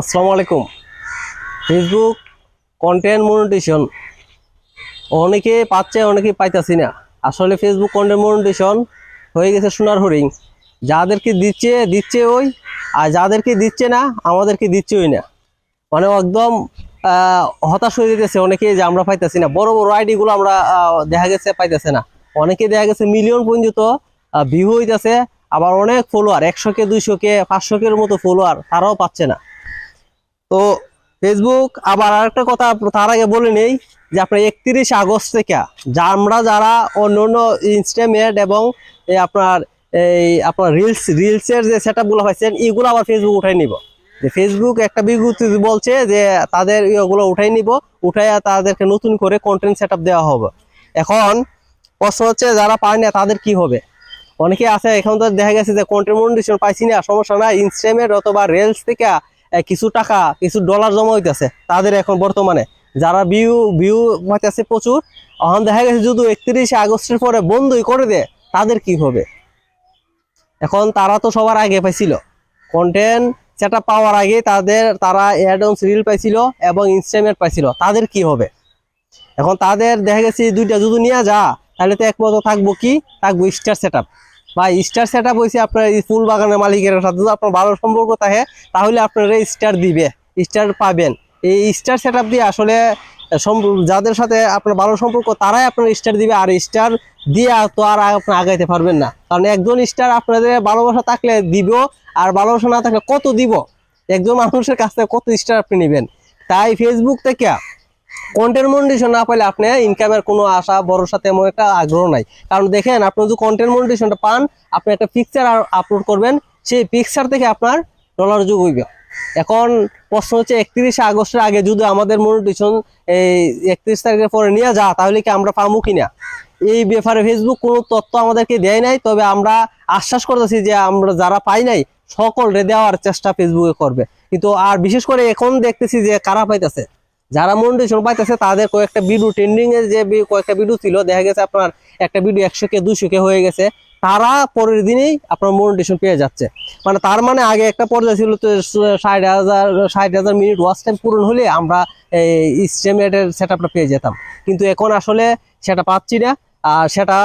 আসসালামু আলাইকুম। Facebook content monetisation অনেকে পাচ্ছে, অনেকে পাইতাছি না। আসলে ফেসবুক কন্টেন্ট মনিটেশন হয়ে গেছে সোনার হরিং যাদেরকে দিচ্ছে দিচ্ছে ওই, আর যাদেরকে দিচ্ছে না, আমাদেরকে দিচ্ছে ওই না। মানে একদম হতাশ হয়ে যেতেছে অনেকে যে আমরা পাইতেছি না। বড় বড় আইডিগুলো আমরা দেখা গেছে পাইতেছে না। অনেকে দেখা গেছে মিলিয়ন পর্যন্ত ভিউ হইতেছে, আবার অনেক ফলোয়ার একশো কে দুইশো কে পাঁচশো কের মতো ফলোয়ার তারাও পাচ্ছে না। তো ফেসবুক আবার আরেকটা কথা তার আগে বলে নেই যে আপনার একত্রিশ আগস্ট থেকে আমরা যারা অন্য অন্য ইনস্টামেট এবং আপনার এই আপনার রিলস রিলসের যে সেট আপগুলো পাইছেন এগুলো আবার ফেসবুক উঠাই নিব। যে ফেসবুক একটা বিজ্ঞপ্তি বলছে যে তাদের ইয়েগুলো উঠাই নিব উঠাই তাদেরকে নতুন করে কন্টেন্ট সেট দেওয়া হবে। এখন প্রশ্ন হচ্ছে যারা পায় না তাদের কি হবে? অনেকে আছে, এখন তো দেখা গেছে যে কন্টেন্ট মনিটেশন পাইছি না, সমস্যা না ইনস্টামেট অথবা রিলস থেকে কিছু টাকা, কিছু ডলার জমা হইতেছে। তাদের এখন বর্তমানে যারা ভিউ ভিউ হইতেছে প্রচুর, এখন দেখা গেছে যদি একত্রিশে আগস্টের পরে বন্ধই করে দেয়, তাদের কি হবে? এখন তারা তো সবার আগে পাইছিল। কন্টেন্ট সেটা পাওয়ার আগে তাদের, তারা অ্যাডন্স রিল পাইছিল এবং ইনস্টামেট পাইছিল। তাদের কি হবে? এখন তাদের দেখা গেছে দুইটা যদি নিয়ে যা, তাহলে তো একমত থাকব কি? থাকব স্টার সেট বা স্টার সেট আপ হয়েছে আপনার ফুল বাগানের মালিকের সাথে। যদি আপনার ভালো সম্পর্ক থাকে, তাহলে আপনারা স্টার দিবে স্টার পাবেন। এই স্টার সেট দিয়ে আসলে যাদের সাথে আপনার ভালো সম্পর্ক, তারাই আপনার স্টার দিবে। আর স্টার দিয়ে তো আর আপনি আগাইতে পারবেন না। কারণ একজন স্টার আপনাদের ভালোবাসা থাকলে দিব, আর ভালোবাসা না থাকলে কত দিব? একজন মানুষের কাছ থেকে কত স্টার আপনি নেবেন? তাই ফেসবুক থেকে কন্টেন্ট মনিটেশন না পাইলে আপনি ইনকামের কোনো আশা, ভরসা তেমন একটা আগ্রহ নাই। কারণ দেখেন, আপনি যদি কন্টেন্ট মনিটেশনটা পান, আপনি একটা পিকচার আপলোড করবেন, সেই পিকচার থেকে আপনার ডলার যুগ হইবে। এখন প্রশ্ন হচ্ছে, একত্রিশে আগস্টের আগে যদি আমাদের মনিটেশন এই একত্রিশ তারিখের পরে নিয়ে যা, তাহলে কি আমরা পাবো কিনা? এই ব্যাপারে ফেসবুক কোনো তথ্য আমাদেরকে দেয় নাই, তবে আমরা আশ্বাস করতেছি যে আমরা যারা পাই নাই সকল রে দেওয়ার চেষ্টা ফেসবুকে করবে। কিন্তু আর বিশেষ করে এখন দেখতেছি যে কারা পাইতেছে? যারা মন্ডিশন পাইতেছে, তাদের কয়েকটা ভিডিও ট্রেন্ডিং এর যে কয়েকটা ভিডিও ছিল, দেখা গেছে আপনার একটা ভিডিও একশো কে দুশো কে হয়ে গেছে। তারা পরের দিনেই আপনার মনিটেশন পেয়ে যাচ্ছে। মানে তার মানে আগে একটা পর্যায়ে ছিল তো ষাট হাজার ষাট হাজার মিনিট ওয়াচ টাইম পূরণ হলে আমরা এই স্টেমেটের সেট পেয়ে যেতাম। কিন্তু এখন আসলে সেটা পাচ্ছি না। আর সেটা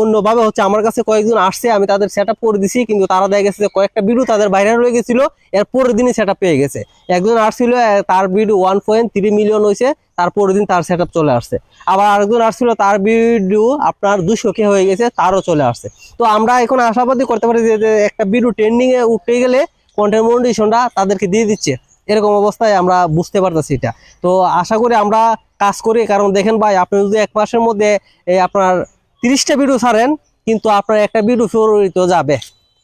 অন্যভাবে হচ্ছে আমার কাছে কয়েকজন আসছে, আমি তাদের সেট আপ করে দিছি, কিন্তু তারা দেখা গেছে যে কয়েকটা ভিডিও তাদের বাইরে রয়ে গেছিল, এর পরের দিনই সেট পেয়ে গেছে। একজন আসছিল তার video one point three million হয়েছে, তার পরের দিন তার সেট চলে আসছে। আবার আরেকজন আসছিল, তার ভিডিও আপনার দুশো কে হয়ে গেছে, তারও চলে আসছে। তো আমরা এখন আশাবাদী করতে পারি যে একটা ভিডিও ট্রেন্ডিং এ উঠতে গেলে কন্টেন্ট মনিটেশনটা তাদেরকে দিয়ে দিচ্ছে। এরকম অবস্থায় আমরা বুঝতে পারতেছি এটা। তো আশা করি আমরা কাজ করি, কারণ দেখেন ভাই, আপনি যদি এক মাসের মধ্যে এই আপনার তিরিশটা ভিডিও ছাড়েন, কিন্তু আপনার একটা ভিডিও ফরিত যাবে।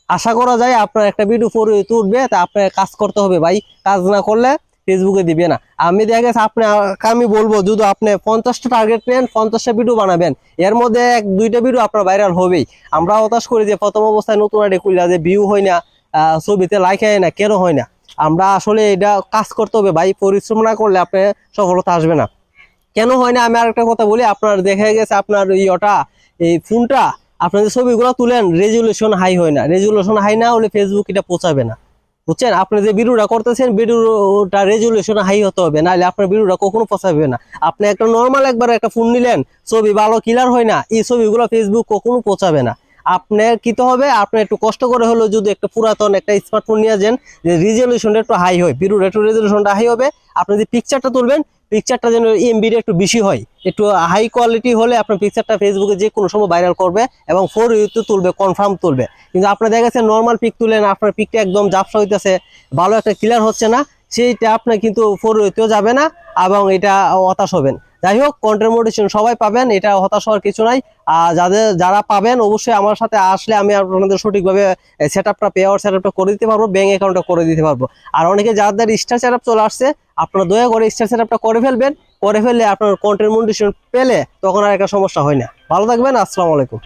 আশা করা যায় আপনার একটা ভিডিও ফরিত উঠবে, তা আপনার কাজ করতে হবে ভাই। কাজ না করলে ফেসবুকে দিবে না। আমি দেখা গেছে আপনি আমি বলব, যদি আপনি পঞ্চাশটা টার্গেট নেন, পঞ্চাশটা ভিডিও বানাবেন, এর মধ্যে এক, দুইটা ভিডিও আপনার ভাইরাল হবেই। আমরা হতাশ করি যে প্রথম অবস্থায় নতুন আইডি খুললা যে ভিউ হয় না ছবিতে লাইক হয় না, কেন হয় না? আমরা আসলে এটা কাজ করতে হবে, ভাই। পরিশ্রম না করলে আপনি সফলতা আসবে না। কেন হয় না? আমি আরেকটা কথা বলি, আপনার দেখা গেছে আপনার ইয়টা এই ফোনটা, আপনার যে ছবিগুলো তুলেন রেজুলেশন হাই হয় না। রেজুলেশন হাই না হলে ফেসবুক এটা পৌঁছাবে না। বুঝছেন? আপনি যে ভিডিওটা করতেছেন, ভিডিওটা রেজুলেশন হাই হতে হবে। নাহলে আপনার ভিডিওটা কখনো পৌঁছাবে না। আপনি একটা নর্মাল একবার একটা ফোন নিলেন, ছবি ভালো ক্লিয়ার হয় না, এই ছবিগুলো ফেসবুক কখনো পৌঁছাবে না। আপনার কি তো হবে? আপনি একটু কষ্ট করে হলেও যদি একটা পুরাতন একটা স্মার্টফোন নিয়ে যান, যে রেজলিউশনটা একটু হাই হয় ভিডিওটা একটু রেজলিউশনটা হাই হবে, আপনি যে পিকচারটা তুলবেন পিকচারটা যেন এমবিটা একটু বেশি হয়, একটু হাই কোয়ালিটি হলে আপনার পিকচারটা ফেসবুকে যে কোনো সময় ভাইরাল করবে এবং ফোর ইউতে তুলবে কনফার্ম তুলবে। কিন্তু আপনার দেখা গেছে নর্মাল পিক তুলেন, আপনার পিকটা একদম জাপসা হইতেছে, ভালো একটা ক্লিয়ার হচ্ছে না, সেইটা আপনার কিন্তু ফোর ইউতেও যাবে না এবং এটা হতাশ হবেন। যাই হোক কন্টেন্ট মোটিভেশন সবাই পাবেন, এটা হতাশ হওয়ার কিছু নাই। আর যাদের, যারা পাবেন, অবশ্যই আমার সাথে আসলে আমি আপনাদের সঠিকভাবে সেট আপটা পে আওয়ার সেট আপটা করে দিতে পারব ব্যাঙ্ক অ্যাকাউন্টটা করে দিতে পারব। আর অনেকে যাদের স্টার সেট চলে আসছে, আপনারা দয়া করে স্টার সেট আপটা করে ফেলবেন। করে ফেললে আপনার কন্টেন্ট মোটিভেশন পেলে তখন আর একটা সমস্যা হয় না। ভালো থাকবেন, আসসালামু আলাইকুম।